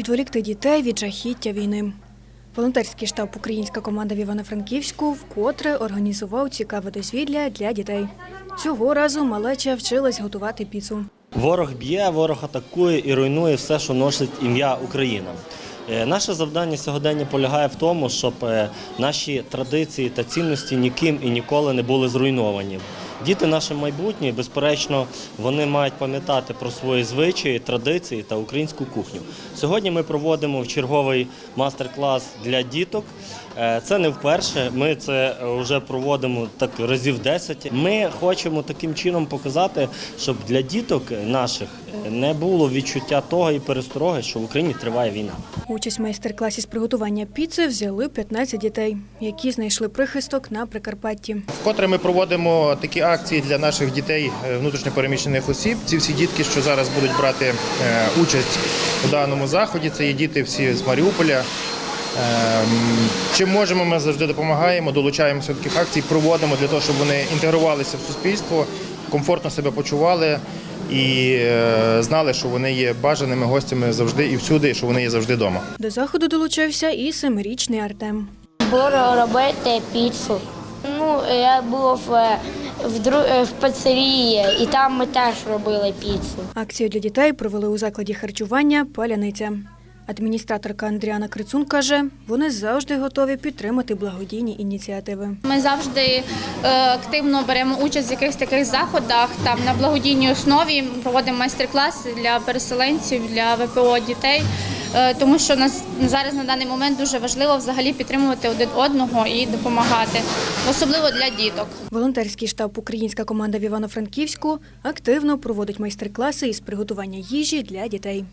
відволікти дітей від жахіття війни. Волонтерський штаб Українська команда в Івано-Франківську вкотре організував цікаве дозвілля для дітей. Цього разу малеча вчилась готувати піцу. Ворог б'є, ворог атакує і руйнує все, що носить ім'я Україна. Е, Наше завдання сьогодення полягає в тому, щоб е, наші традиції та цінності ніким і ніколи не були зруйновані. Діти наше майбутнє, безперечно, вони мають пам'ятати про свої звичаї, традиції та українську кухню. Сьогодні ми проводимо черговий мастер-клас для діток. Е, Це не вперше. Ми це вже проводимо так разів 10. Ми хочемо таким чином показати, щоб для діток наших не було відчуття того і перестороги, що в Україні триває війна. Участь в майстер-класі з приготування піци взяли 15 дітей, які знайшли прихисток на Прикарпатті. Вкотре ми проводимо такі акції для наших дітей е, внутрішньопереміщених осіб. Ці всі дітки, що зараз будуть брати е, участь у даному заході, це є діти всі з Маріуполя. Ем, Чим можемо, ми завжди допомагаємо, долучаємося до таких акцій, проводимо для того, щоб вони інтегрувалися в суспільство, комфортно себе почували і е, знали, що вони є бажаними гостями завжди і всюди, і що вони є завжди вдома. До заходу долучився і семирічний Артем. Буду робити піцу. Ну, я був е, в, дру- е, в пиццерії, і там ми теж робили піцу. Акцію для дітей провели у закладі харчування Паляниця. Адміністраторка Андріана Крицун каже, вони завжди готові підтримати благодійні ініціативи. Ми завжди е, активно беремо участь в якихось таких заходах. Там на благодійній основі проводимо майстер-класи для переселенців, для ВПО дітей. Е, Тому що нас зараз на даний момент дуже важливо взагалі підтримувати один одного і допомагати, особливо для діток. Волонтерський штаб Українська команда в Івано-Франківську активно проводить майстер-класи із приготування їжі для дітей.